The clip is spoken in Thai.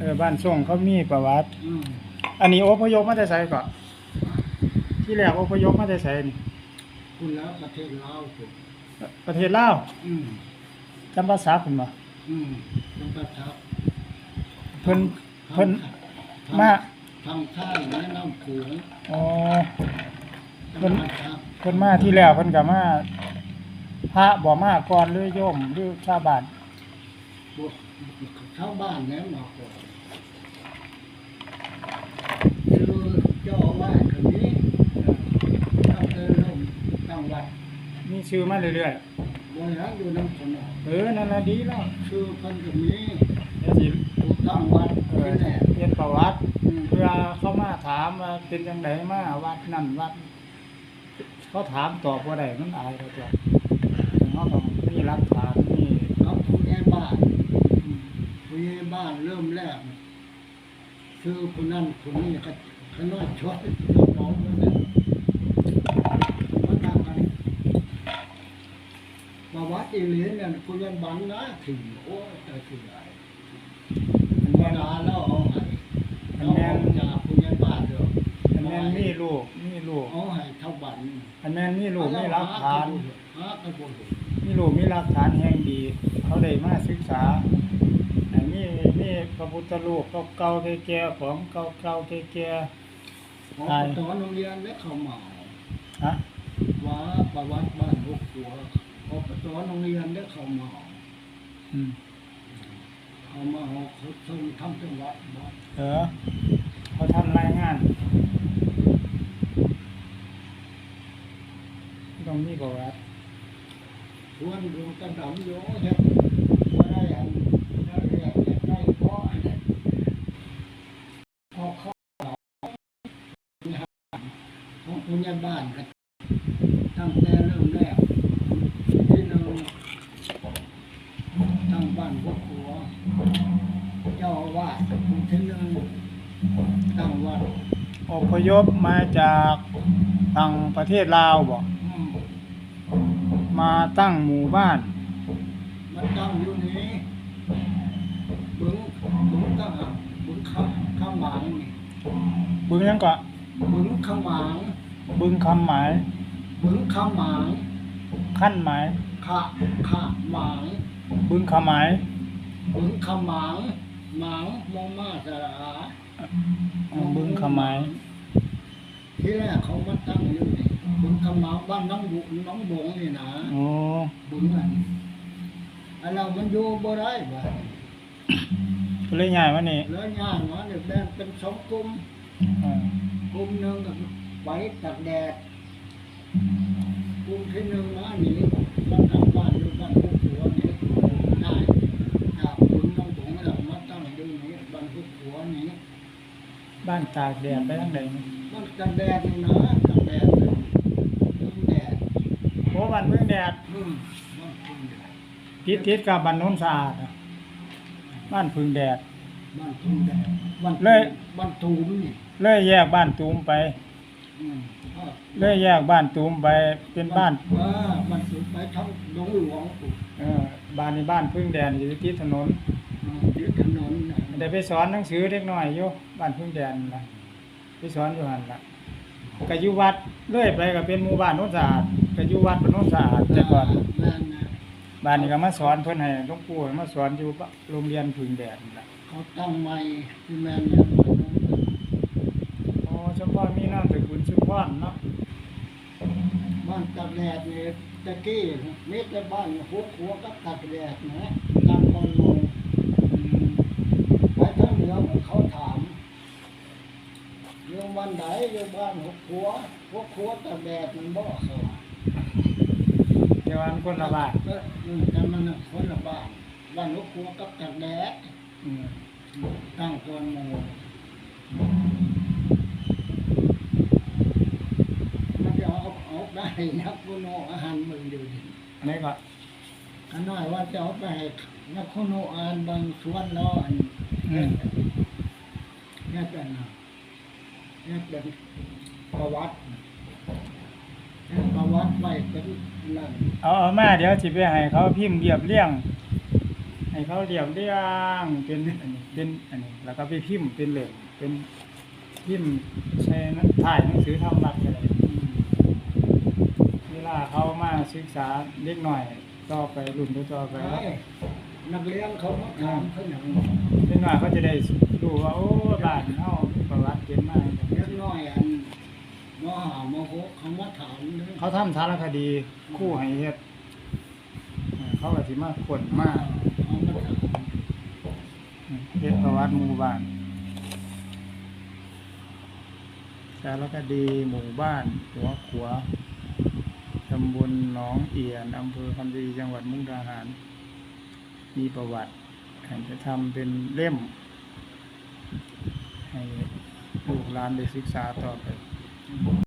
เออบ้านส่งเขามีประวัติ อืมอันนี้อพยพมาแต่ไสก่อนที่แรกอพยพมาแต่ไสนี่คุณแล้วประเทศลาวผมประเทศลาวอืมจำภาษาเพิ่นบ่อืมต้องประทับเพิ่นเพิ่นทำมาทำท่าแนะนำผูงอ๋อ เพิ่ต้องนประทับเพิ่นมาที่แล้วเพิ่นก็มาพระบ่มาก่อนหรือโยมหรือชาวบ้านพวกชาวบ้านแนะมาก่อนคือเจ้าอาวาสคนนี้ตั้งแต่เริ่มตั้งวัด มี ชื่อมาเรื่อยบริหารอยู่น้ำสนองๆเออนั่นน่ะดีแล้วชื่อเพันกับนี้เดี๋ยวสิถูกตั้งวัดเออที่แหละเรียนประวัติ อืมเพื่อเขามาถามว่าเป็นจังไดมาวัดนั่นวัดเขาถามตอบบ่ได้มันอายเขาตัวเขาต้องมีหลักฐานมีเขาผู้ใหญ่บ้านผู้ใหญ่บ้านเริ่มแรกคือคนนั้นคนนี้ก็ขน้อยช่วยน้องคนนั้นมาตั้งกันมาวัด อีเหลียนเนี่ยผู้ใหญ่บ้านะถึงโอ้แต่ถึงไหนธรรมดาแล้วเอาให้เอาออกจากผู้ใหญ่บ้านเด้ออันแม่นมีลูกมีลูกเอาให้เท่าบันอันแม่นมีลูกมีหลักฐานหากระบุนมีลูกมีหลักฐานแห่งดี เขาได้มาศึกษาอันนี้มีพระพุทธรูปเก่าๆแก่ๆของเก่าๆแก่ของตอนโรงเรียนและเขาเหมาฮะว่าประวัติบ้านหกขัว ของตอนโรงเรียนและเขาเหมาอืมเขามาเอเขาทรงทำจังหวัดบ่เออเขาทำรายงาน ต้องมีประวัติชวนรวมกันดำโยเฮ็ดบ่ได้อันแล้เรียกเฮ็ดได้เพราะอันนั้นพอเขาของคุณยายบ้านกันตั้งแต่เริ่มแรกที่หนึ่ง ตั้งบ้านหกขัว เจ้าอาวาสองค์ที่หนึ่งตั้งวัดอพยพมาจากทางประเทศลาวบ่อืมมาตั้งหมู่บ้าน มันตั้งอยู่นี้บึงบึงตั้งอะบึงข้าข้าหมางนี่บึงหยังก็บึงข้าหมางบึงคำหมายบึงข้าหมางขั้นหมายข้าข้าหมาง บึงคำหมายบึงข้าหมางหมางมองมาสระอาอ๋อบึงคำหมายที่แรกเขามาตั้งอยู่นี่บึงข้าหมางบ้านน้องบุน้องบงนี่นะโอ้บึงอันอันเรามันอยู่บ่ได้บ่ก็เลยย้ายมานี่แล้วย่างมาเนี่ยแบ่งเป็นสองกลุ่มอ่ากลุ่มหนึ่งก็ไว้ตากแดดกลุ่มที่หนึ่งมาหนีมาทำบ้านอยู่บ้านผู้ผัวนี่ได้จากคุณน้องบงเรามาตั้งอยู่นี่บ้านผู้ผัวนี่ บ้านตากแดดไปทางใดนี่มันตากแดดนี่นะตากแดดเลยพึ่งแดดโอ้บ้านพึ่งแดดพึ่งมันพึ่งแดดติดติดกับบ้านโน้นสะอาดอะบ้านพึ่งแดดบ้านพึ่งแดดบ้านเลยบ้านตูมนี่เลยแยกบ้านตูมไป อืมก็เลยแยกบ้านตูมไปเป็นบ้านเออบ้านตูมไปทั้งหลวงหลวงปู่เออบ้านนี้บ้านพึ่งแดดอยู่ติดถนนอ่ายึดถนนน่ะ ได้ไปสอนหนังสือเด็กน้อยอยู่บ้านพึ่งแดดนั่นล่ะไปสอนอยู่หั่นล่ะก็อยู่วัดเรื่อยไปก็เป็นหมู่บ้านโน้นสะอาดก็อยู่วัดเป็นโน้นสะอาดแต่ก่อน แม่นนะบ้านนี้ก็มาสอนเพิ่นให้หลวงปู่มาสอนอยู่โรงเรียนพึ่งแดดนั่นล่ะเขาตั้งใหม่ที่แม่นเนี่ยบ้านนู้นอ๋อเฉพาะมีน้ำตระกูลชุมพรเนาะบ้านตัดแดดเนี่ยตะกี้มีแต่บ้านหัวขัวกับตัดแดดนะตามคนลง อืม ไปทางเหนือเขาถามโยมวันไหนโยม บ้านหัวขัวหัวขัวตัดแดดมันบ่เขาเดี๋ยวอันคนละบาทเอออืมแต่มันน่ะคนละบ้านบ้านหัวขัวกับตัดแดดอืมตั้งตัวหมู่มันจะเอาเอาได้นักบุญอาหารมึงอยู่ดิอันนี้ก็อันน้อยว่าจะเอาไปให้นักคุณอ่านบางส่วนแล้วอันอืมนี่เป็นนะ นี่เป็นประวัตินี่ประวัติไว้เป็นนั่นเอาเอามาเดี๋ยวสิไปให้เขาพิมพ์เรียบเรียงใให้เขาเรียบเรียงเป็นอันนี้เป็นอันนี้ แล้วก็ไปพิมพ์เป็นเหล็กเป็นพิมพ์ใช้หนังถ่ายหนังสือทำรัฐอะไรเวลาเขามาศึกษาเล็กหน่อยต่อไปรุ่นต่อไปไอ้นักเรียนเขามาถามเขาอย่างเล็กหน่อยเขาจะได้รู้ว่าโอ้บ้านเฮาประวัติเป็นมา เล็กน้อยอันมหามหก เขามาถามเลยเขาทำสารคดีคู่ให้เฮ็ดเออเขาก็สิมาขนมาเขามาถามเฮ็ดประวัติหมู่บ้าน สารคดีหมู่บ้าน หัวขัวตำบลหนองเอียนอำเภอคำดีจังหวัดมุกดาหาร มีประวัติแห่งจะทำเป็นเล่ม ให้ลูกหลานได้ศึกษาต่อไป